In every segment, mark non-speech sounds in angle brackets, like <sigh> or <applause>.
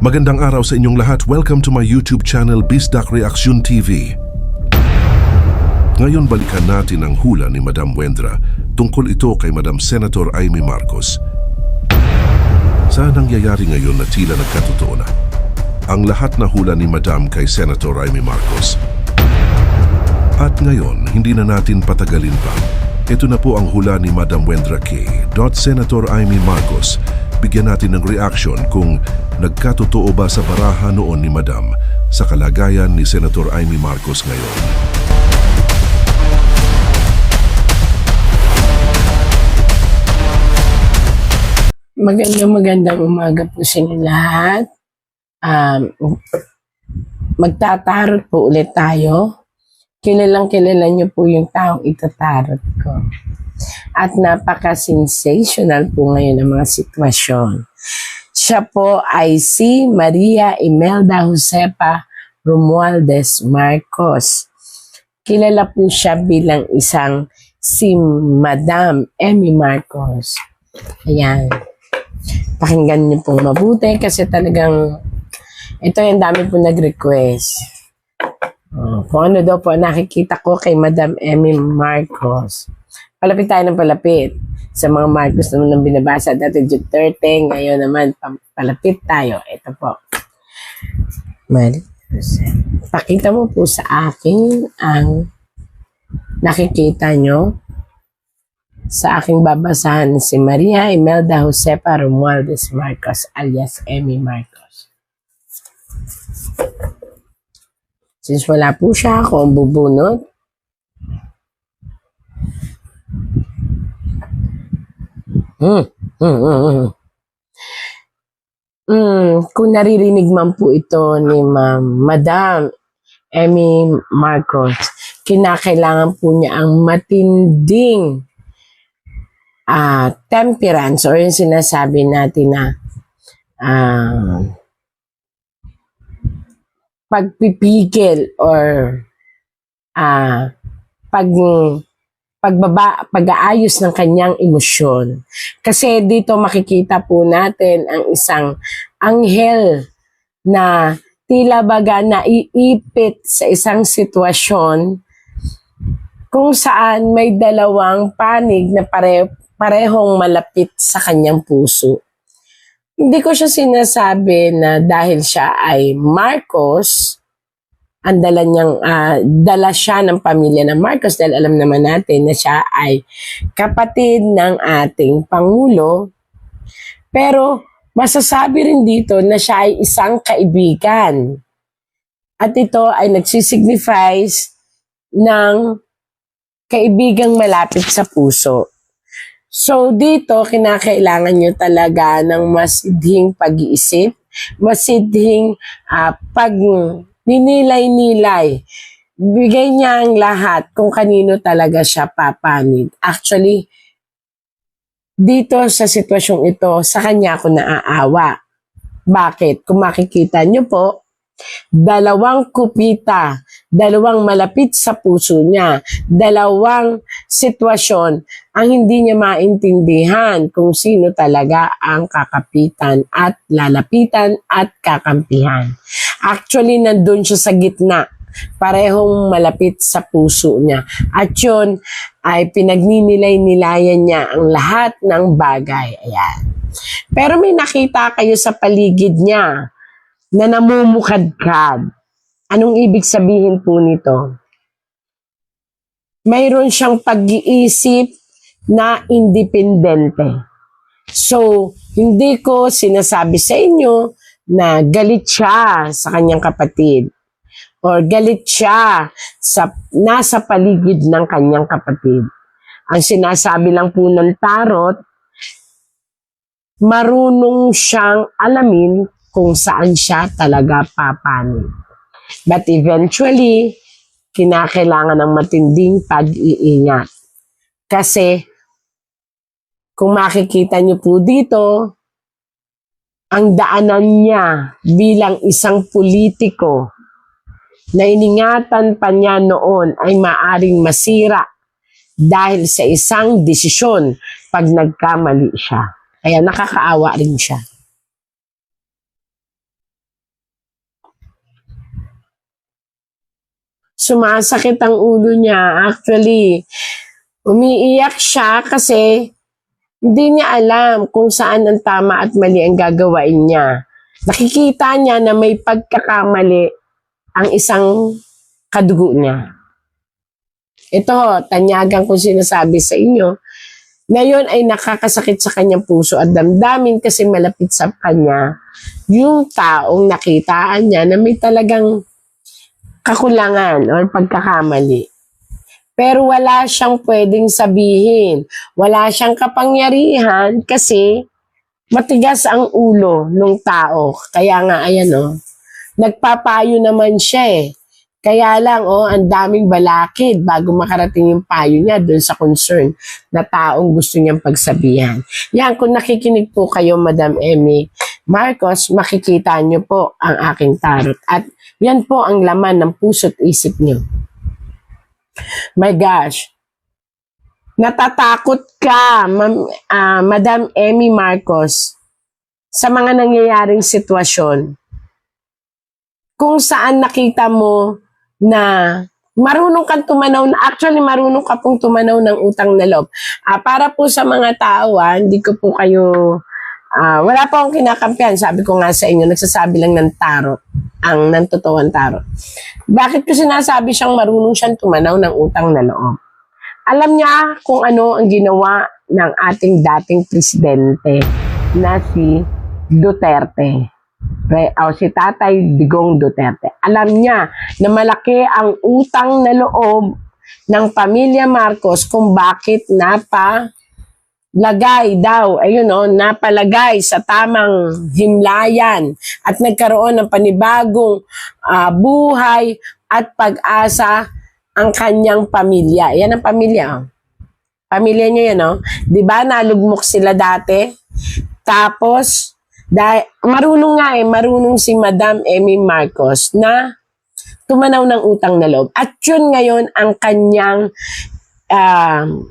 Magandang araw sa inyong lahat. Welcome to my YouTube channel, Bisdak Reaction TV. Ngayon balikan natin ang hula ni Madam Wendra tungkol ito kay Madam Senator Amy Marcos. Saan nangyayari ngayon na tila nagkatotoo na? Ang lahat na hula ni Madam kay Senator Amy Marcos. At ngayon, hindi na natin patagalin pa. Ito na po ang hula ni Madam Wendra K. Senator Amy Marcos. Bigyan natin ng reaction kung nagkatotoo ba sa baraha noon ni Madam sa kalagayan ni Senator Amy Marcos ngayon. Magandang magandang umaga po sa inyo lahat. Um, magtatarot po ulit tayo. Kilalang kilala niyo po yung taong itatarot ko. At napaka-sensational po ngayon ang mga sitwasyon. Siya po ay si Maria Imelda Josepa Romualdez Marcos. Kilala po siya bilang isang si Madam Emmy Marcos. Ayan pakinggan niyo pong mabuti kasi talagang ito yung dami po nag-request. Oh, kung ano daw po nakikita ko kay Madam Emmy Marcos. Palapit tayo ng palapit sa mga Marcos naman ng binabasa dati Duterte. Ngayon naman, palapit tayo. Ito po. Mari. Pakita mo po sa akin ang nakikita nyo sa aking babasahan si Maria Imelda Josepa Romualdez Marcos alias Emmy Marcos. Since wala po siya, ako ang bubunot. Hmm, hmm, hmm. Hmm, kung naririnig man po ito ni Ma'am, Madam Emmy Marcos, kinakailangan po niya ang matinding ah temperance or yung sinasabi natin na ah, pagpipigil or ah, pag pagbaba, pag-aayos ng kanyang emosyon. Kasi dito makikita po natin ang isang anghel na tila baga naiipit sa isang sitwasyon kung saan may dalawang panig na pare, parehong malapit sa kanyang puso. Hindi ko siya sinasabi na dahil siya ay Marcos, ang dala niyang ah, dala siya ng pamilya ng Marcos dahil alam naman natin na siya ay kapatid ng ating pangulo. Pero masasabi rin dito na siya ay isang kaibigan. At ito ay nagsisignifies ng kaibigang malapit sa puso. So dito, kinakailangan nyo talaga ng masidhing pag-iisip, masidhing ah, pag ninilay-nilay. Bigay niya ang lahat kung kanino talaga siya papanig. Actually, dito sa sitwasyong ito, sa kanya ako naaawa. Bakit? Kung makikita nyo po, dalawang kupita, dalawang malapit sa puso niya, dalawang sitwasyon ang hindi niya maintindihan kung sino talaga ang kakapitan at lalapitan at kakampihan. Actually, nandun siya sa gitna. Parehong malapit sa puso niya. At yun ay pinagninilay-nilayan niya ang lahat ng bagay. Ayan. Pero may nakita kayo sa paligid niya na namumukadkad. Anong ibig sabihin po nito? Mayroon siyang pag-iisip na independente. So, hindi ko sinasabi sa inyo na galit siya sa kanyang kapatid or galit siya sa nasa paligid ng kanyang kapatid. Ang sinasabi lang po ng tarot, marunong siyang alamin kung saan siya talaga papanig. But eventually, kinakailangan ng matinding pag-iingat. Kasi, kung makikita niyo po dito, ang daanan niya bilang isang politiko na iningatan pa niya noon ay maaring masira dahil sa isang desisyon pag nagkamali siya. Kaya nakakaawa rin siya. Sumasakit ang ulo niya. Actually, umiiyak siya kasi hindi niya alam kung saan ang tama at mali ang gagawain niya. Nakikita niya na may pagkakamali ang isang kadugo niya. Ito, tanyagan ko sinasabi sa inyo, na yun ay nakakasakit sa kanyang puso at damdamin kasi malapit sa kanya yung taong nakitaan niya na may talagang kakulangan or pagkakamali. Pero wala siyang pwedeng sabihin. Wala siyang kapangyarihan kasi matigas ang ulo ng tao. Kaya nga, ayan o, nagpapayo naman siya eh. Kaya lang, oh, ang daming balakid bago makarating yung payo niya doon sa concern na taong gusto niyang pagsabihan. Yan, kung nakikinig po kayo, Madam Emmy Marcos, makikita niyo po ang aking tarot. At yan po ang laman ng puso't isip niyo. My gosh. Natatakot ka, Ma'am- ah, Madam Emmy Marcos, sa mga nangyayaring sitwasyon. Kung saan nakita mo na marunong kang tumanaw na actually marunong ka pong tumanaw ng utang na loob. Ah, para po sa mga tao, ah, hindi ko po kayo ah, wala po akong kinakampihan. Sabi ko nga sa inyo, nagsasabi lang ng tarot. Ang ng totoong tarot. Bakit ko sinasabi siyang marunong siyang tumanaw ng utang na loob? Alam niya kung ano ang ginawa ng ating dating presidente na si Duterte. Pre, o si Tatay Digong Duterte. Alam niya na malaki ang utang na loob ng pamilya Marcos kung bakit napa lagay daw, ayun o, napalagay sa tamang himlayan at nagkaroon ng panibagong ah, buhay at pag-asa ang kanyang pamilya. Yan ang pamilya. Oh. Pamilya niya yan, oh. 'Di ba nalugmok sila dati? Tapos, dahil, marunong nga eh, marunong si Madam Emmy Marcos na tumanaw ng utang na loob. At yun ngayon ang kanyang um,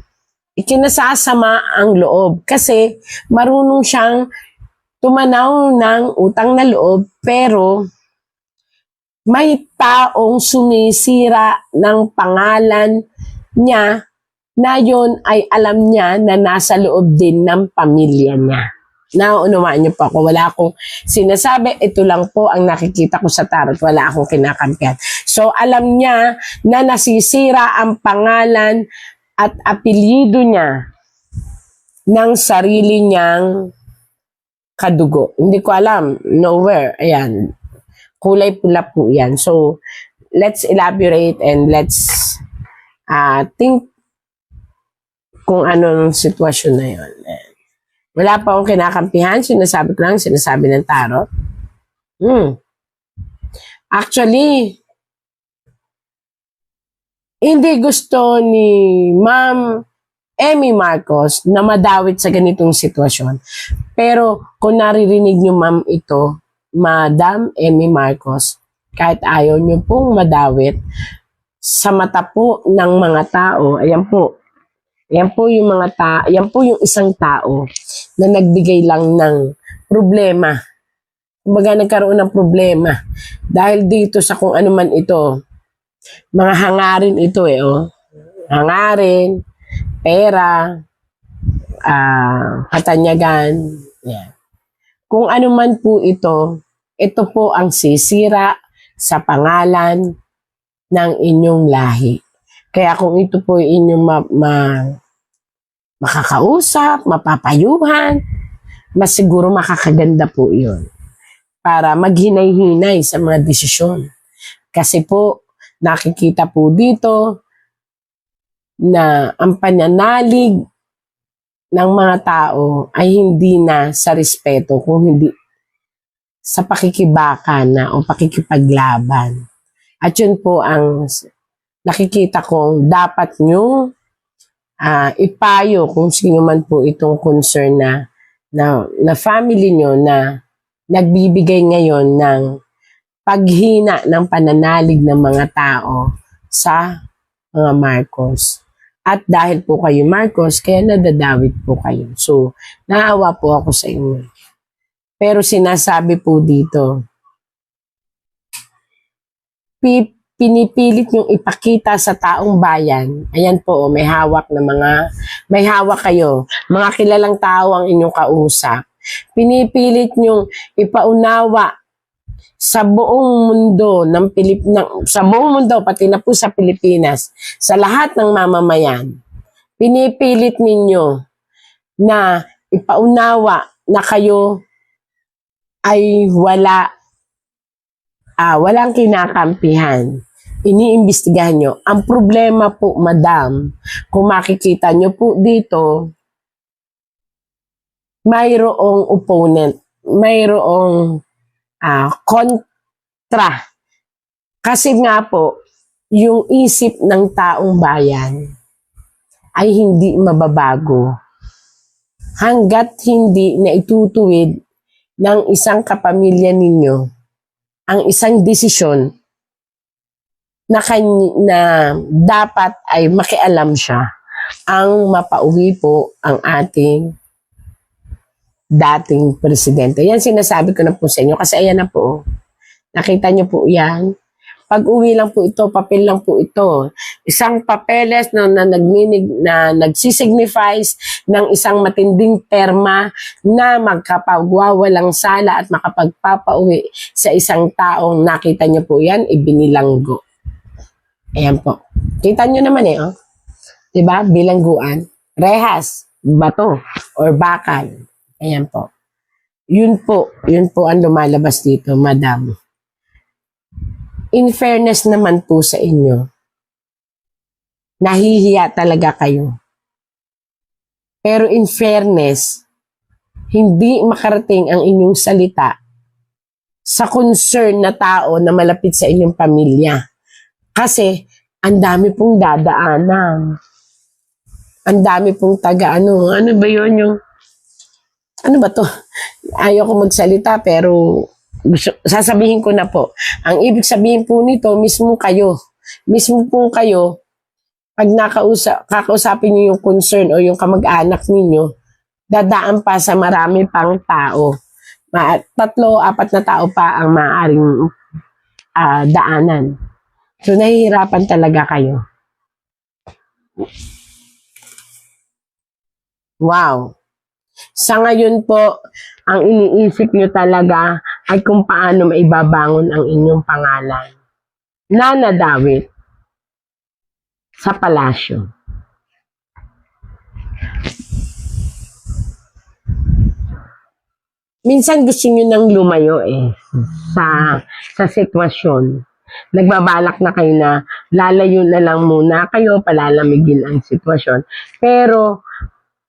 ikinasasama ang loob. Kasi marunong siyang tumanaw ng utang na loob pero may taong sumisira ng pangalan niya na yon ay alam niya na nasa loob din ng pamilya niya. Naunawaan niyo po ako. Wala akong sinasabi. Ito lang po ang nakikita ko sa tarot. Wala akong kinakampihan. So, alam niya na nasisira ang pangalan at apelyido niya ng sarili niyang kadugo. Hindi ko alam. Nowhere. Ayan. Kulay pula po yan. So, let's elaborate and let's uh, think kung ano ang sitwasyon na yun. Wala pa akong kinakampihan. Sinasabi ko lang, sinasabi ng tarot. Hmm. Actually, hindi gusto ni Ma'am Emmy Marcos na madawit sa ganitong sitwasyon. Pero kung naririnig niyo ma'am ito, Madam Emmy Marcos, kahit ayaw niyo pong madawit, sa mata po ng mga tao, ayan po, yan po yung mga ta, yan po yung isang tao na nagbigay lang ng problema. Kumbaga nagkaroon ng problema dahil dito sa kung ano man ito, mga hangarin ito eh, oh. Hangarin, pera, ah, katanyagan, yan. Kung ano man po ito, ito po ang sisira sa pangalan ng inyong lahi. Kaya kung ito po inyong ma, ma- makakausap, mapapayuhan, mas siguro makakaganda po iyon para maghinay-hinay sa mga desisyon. Kasi po, nakikita po dito na ang pananalig ng mga tao ay hindi na sa respeto, kung hindi sa pakikibaka na o pakikipaglaban. At yun po ang nakikita kong dapat nyo ah, ipayo kung sino man po itong concern na, na, na family nyo na nagbibigay ngayon ng paghina ng pananalig ng mga tao sa mga Marcos. At dahil po kayo Marcos, kaya nadadawit po kayo. So, naawa po ako sa inyo. Pero sinasabi po dito, pinipilit yung ipakita sa taong bayan. Ayan po, oh, may hawak na mga, may hawak kayo. Mga kilalang tao ang inyong kausap. Pinipilit yung ipaunawa sa buong mundo ng Pilip ng, sa buong mundo pati na po sa Pilipinas sa lahat ng mamamayan pinipilit ninyo na ipaunawa na kayo ay wala ah, walang kinakampihan. Iniimbestigahan nyo. Ang problema po, madam, kung makikita nyo po dito, mayroong opponent, mayroong ah, kontra. Kasi nga po, yung isip ng taong bayan ay hindi mababago hanggat hindi na itutuwid ng isang kapamilya ninyo ang isang desisyon na, kany- na dapat ay makialam siya ang mapauwi po ang ating dating presidente. Yan sinasabi ko na po sa inyo kasi ayan na po. Nakita niyo po yan. Pag uwi lang po ito, papel lang po ito. Isang papeles na, na, nagminig, na nagsisignifies ng isang matinding perma na magkapagwawalang sala at makapagpapauwi sa isang taong nakita niyo po yan, ibinilanggo. Ayan po. Kita niyo naman eh, oh. 'Di ba? Bilangguan. Rehas, bato, or bakal. Ayan po. Yun po, yun po ang lumalabas dito, madam. In fairness naman po sa inyo, nahihiya talaga kayo. Pero in fairness, hindi makarating ang inyong salita sa concern na tao na malapit sa inyong pamilya. Kasi, ang dami pong dadaanan. Ang dami pong taga ano. Ano ba yun yung... Ano ba to? Ayaw ko magsalita pero sasabihin ko na po. Ang ibig sabihin po nito, mismo kayo. Mismo po kayo, pag nakausap, kakausapin niyo yung concern o yung kamag-anak ninyo, dadaan pa sa marami pang tao. Ma, tatlo, apat na tao pa ang maaaring ah, daanan. So, nahihirapan talaga kayo. Wow. Sa ngayon po, ang iniisip nyo talaga ay kung paano maibabangon ang inyong pangalan. Na nadawit sa palasyo. Minsan gusto nyo nang lumayo eh sa sa sitwasyon. Nagbabalak na kayo na lalayo na lang muna kayo, palalamigin ang sitwasyon. Pero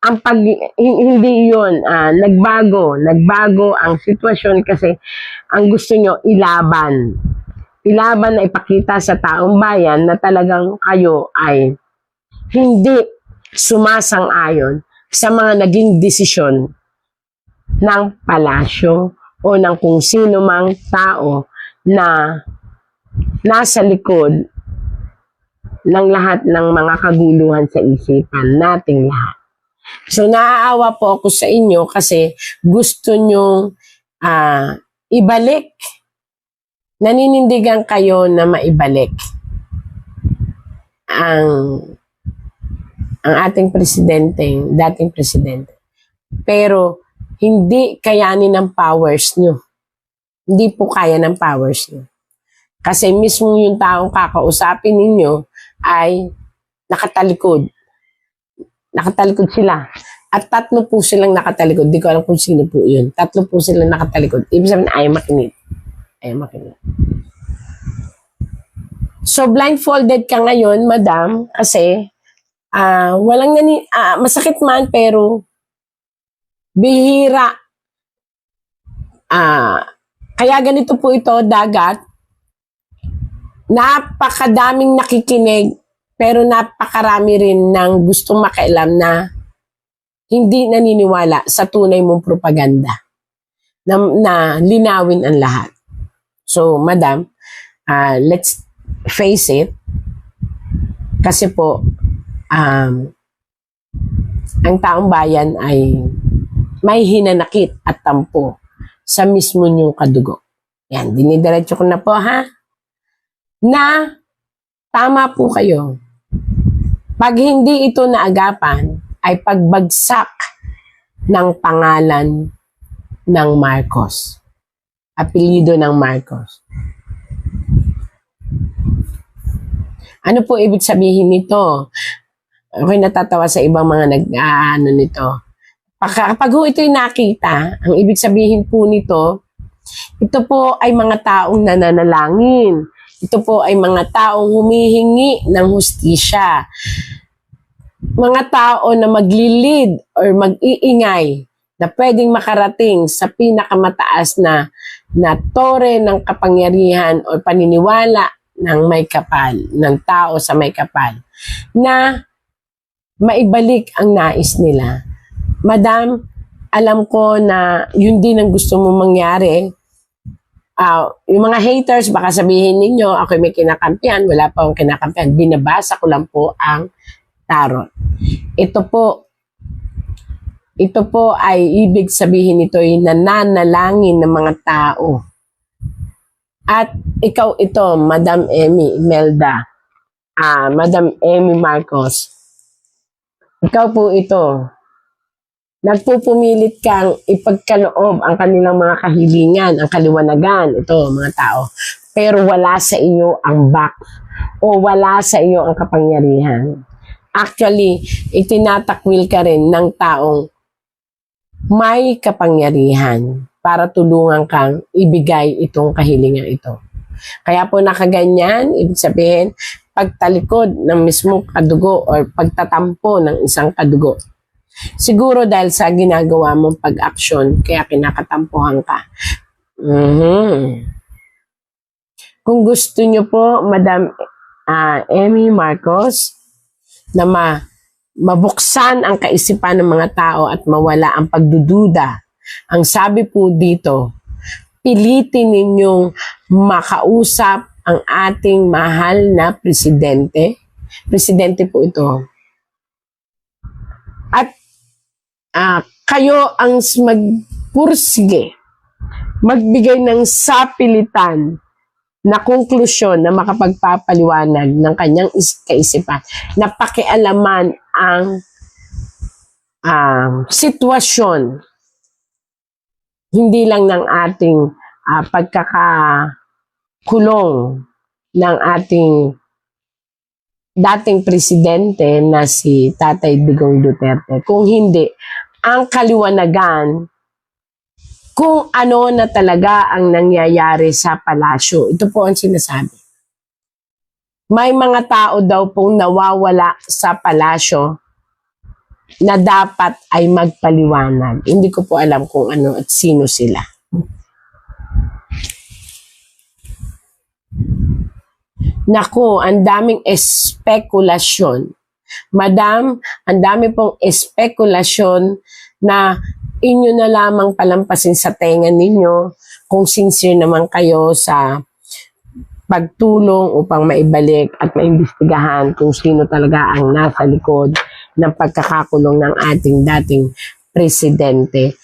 ang pag hin- hindi yun ah, nagbago nagbago ang sitwasyon kasi ang gusto nyo ilaban ilaban na ipakita sa taong bayan na talagang kayo ay hindi sumasang-ayon sa mga naging desisyon ng palasyo o ng kung sino mang tao na nasa likod ng lahat ng mga kaguluhan sa isipan nating lahat. So naaawa po ako sa inyo kasi gusto nyong ah, ibalik. Naninindigan kayo na maibalik ang ang ating presidente, dating presidente. Pero hindi kayanin ng powers nyo. Hindi po kaya ng powers nyo. Kasi mismo yung taong kakausapin ninyo ay nakatalikod nakatalikod sila. At tatlo po silang nakatalikod. Di ko alam kung sino po yun. Tatlo po silang nakatalikod. Ibig sabihin, ayaw makinig. Ayaw makinig. So, blindfolded ka ngayon, madam, kasi ah walang nani, ah, masakit man, pero bihira. Ah, kaya ganito po ito, dagat. Napakadaming nakikinig pero napakarami rin ng gustong makialam na hindi naniniwala sa tunay mong propaganda na, na linawin ang lahat. So, madam, ah, let's face it, kasi po, um, ang taong bayan ay may hinanakit at tampo sa mismo niyong kadugo. Yan, dinidiretso ko na po ha, na tama po kayo. Pag hindi ito naagapan, ay pagbagsak ng pangalan ng Marcos. Apelido ng Marcos. Ano po ibig sabihin nito? Ako'y natatawa sa ibang mga nag ah, ano nito. Pagka- Kapag ho ito'y nakita, ang ibig sabihin po nito, ito po ay mga taong nananalangin. Ito po ay mga taong humihingi ng hustisya. Mga tao na maglilid or mag-iingay na pwedeng makarating sa pinakamataas na na tore ng kapangyarihan o paniniwala ng may kapal, ng tao sa may kapal, na maibalik ang nais nila. Madam, alam ko na yun din ang gusto mo mangyari. Ah, yung mga haters, baka sabihin ninyo, ako may kinakampihan, wala pa akong kinakampihan. Binabasa ko lang po ang tarot. Ito po, ito po ay ibig sabihin nito ay nananalangin ng mga tao. At ikaw ito, Madam Emmy Imelda, ah, Madam Emmy Marcos, ikaw po ito, nagpupumilit kang ipagkaloob ang kanilang mga kahilingan, ang kaliwanagan, ito mga tao. Pero wala sa iyo ang back o wala sa iyo ang kapangyarihan. Actually, itinatakwil ka rin ng taong may kapangyarihan para tulungan kang ibigay itong kahilingan ito. Kaya po nakaganyan, ibig sabihin, pagtalikod ng mismong kadugo o pagtatampo ng isang kadugo. Siguro dahil sa ginagawa mong pag-aksyon, kaya kinakatampuhan ka. Mhm. Kung gusto nyo po, Madam ah, Emmy Marcos, na ma mabuksan ang kaisipan ng mga tao at mawala ang pagdududa. Ang sabi po dito, pilitin ninyong makausap ang ating mahal na presidente. Presidente po ito. At ah, kayo ang magpursige, magbigay ng sapilitan na konklusyon na makapagpapaliwanag ng kanyang is- kaisipan na pakialaman ang um, sitwasyon hindi lang ng ating ah, pagkakakulong ng ating dating presidente na si Tatay Digong Duterte. Kung hindi, ang kaliwanagan kung ano na talaga ang nangyayari sa palasyo. Ito po ang sinasabi. May mga tao daw pong nawawala sa palasyo na dapat ay magpaliwanag. Hindi ko po alam kung ano at sino sila. Nako, ang daming espekulasyon. Madam, ang dami pong espekulasyon na inyo na lamang palampasin sa tenga ninyo kung sincere naman kayo sa pagtulong upang maibalik at maimbestigahan kung sino talaga ang nasa likod ng pagkakakulong ng ating dating presidente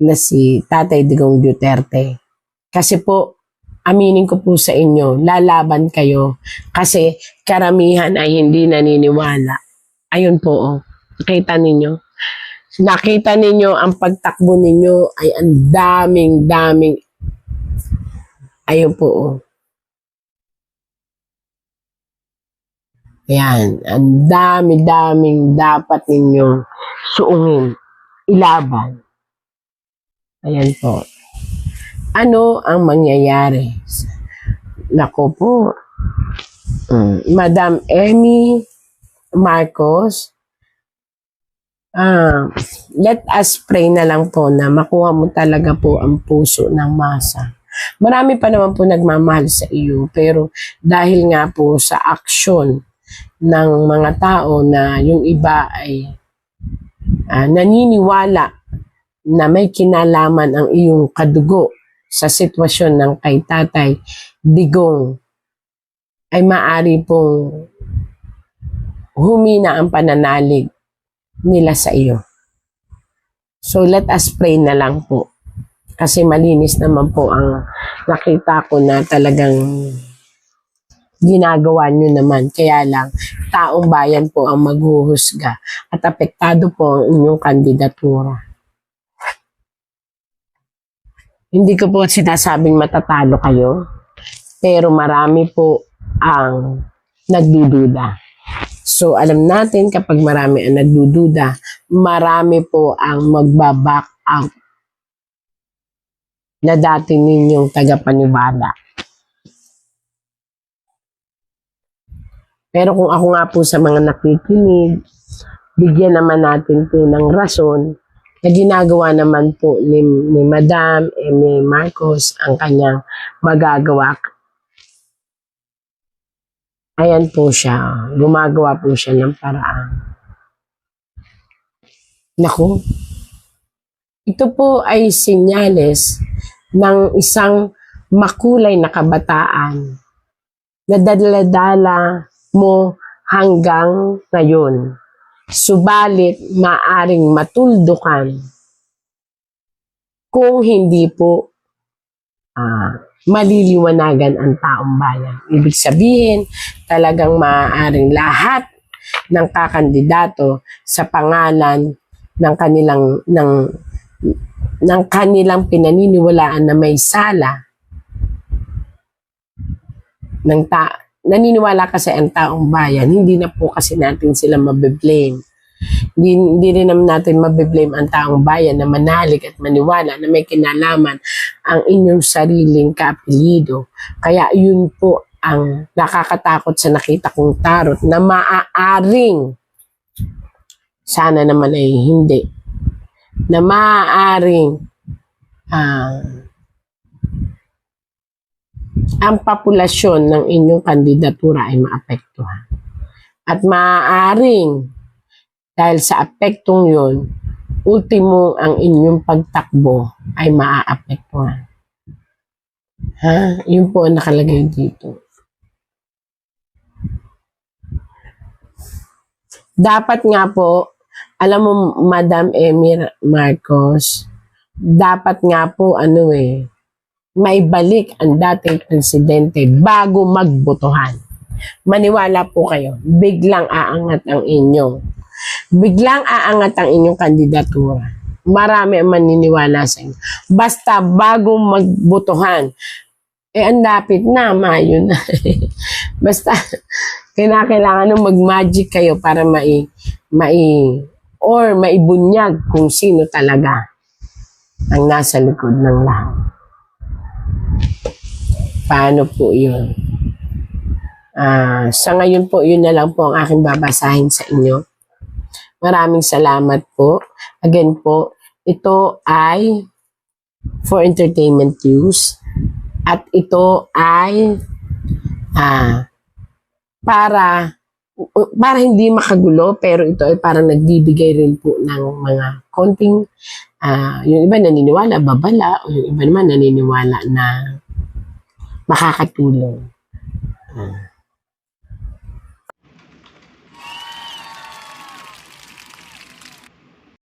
na si Tatay Digong Duterte. Kasi po, aminin ko po sa inyo, lalaban kayo kasi karamihan ay hindi naniniwala. Ayun po, oh. nakita ninyo. Nakita ninyo ang pagtakbo ninyo ay ang daming, daming. Ayun po, oh. Ayan, ang dami-daming dapat ninyong suungin, ilaban. Ayan po. Ano ang mangyayari? Nako po. Mm, Madam Emmy Marcos, ah, let us pray na lang po na makuha mo talaga po ang puso ng masa. Marami pa naman po nagmamahal sa iyo, pero dahil nga po sa aksyon ng mga tao na yung iba ay ah, naniniwala na may kinalaman ang iyong kadugo sa sitwasyon ng kay tatay Digong ay maari pong humina ang pananalig nila sa iyo. So let us pray na lang po. Kasi malinis naman po ang nakita ko na talagang ginagawa nyo naman. Kaya lang, taong bayan po ang maghuhusga at apektado po ang inyong kandidatura. Hindi ko po sinasabing matatalo kayo, pero marami po ang nagdududa. So, alam natin kapag marami ang nagdududa, marami po ang magbaback out na dati ninyong tagapaniwala. Pero kung ako nga po sa mga nakikinig, bigyan naman natin po ng rason na ginagawa naman po ni, ni Madam Amy Marcos ang kanyang magagawa. Ayan po siya. Gumagawa po siya ng paraan. Naku. Ito po ay sinyales ng isang makulay na kabataan na dala-dala mo hanggang ngayon. Subalit, maaring matuldukan kung hindi po ah, maliliwanagan ang taong bayan. Ibig sabihin, talagang maaaring lahat ng kakandidato sa pangalan ng kanilang ng ng kanilang pinaniniwalaan na may sala ng ta naniniwala kasi ang taong bayan, hindi na po kasi natin sila mabe-blame. Hindi, hindi rin naman natin mabe-blame ang taong bayan na manalig at maniwala na may kinalaman ang inyong sariling kaapelido. Kaya yun po ang nakakatakot sa nakita kong tarot na maaaring sana naman ay hindi na maaaring ah, ang populasyon ng inyong kandidatura ay maapektuhan. At maaaring dahil sa apektong yun, ultimo ang inyong pagtakbo ay maaapektuhan. Ha? Yun po ang nakalagay dito. Dapat nga po, alam mo, Madam Emir Marcos, dapat nga po, ano eh, may balik ang dating presidente bago magbotohan. Maniwala po kayo, biglang aangat ang inyong, biglang aangat ang inyong kandidatura. Marami ang maniniwala sa inyo. Basta bago magbotohan, eh ang lapit na, Mayo na. <laughs> Basta, kinakailangan nung mag-magic kayo para mai, mai, or maibunyag kung sino talaga ang nasa likod ng lahat. Paano po yun? Ah, sa ngayon po, yun na lang po ang aking babasahin sa inyo. Maraming salamat po. Again po, ito ay for entertainment use. At ito ay ah, para para hindi makagulo pero ito ay parang nagbibigay rin po ng mga konting ah, yung iba naniniwala babala o yung iba naman naniniwala na makakatulong. Ah.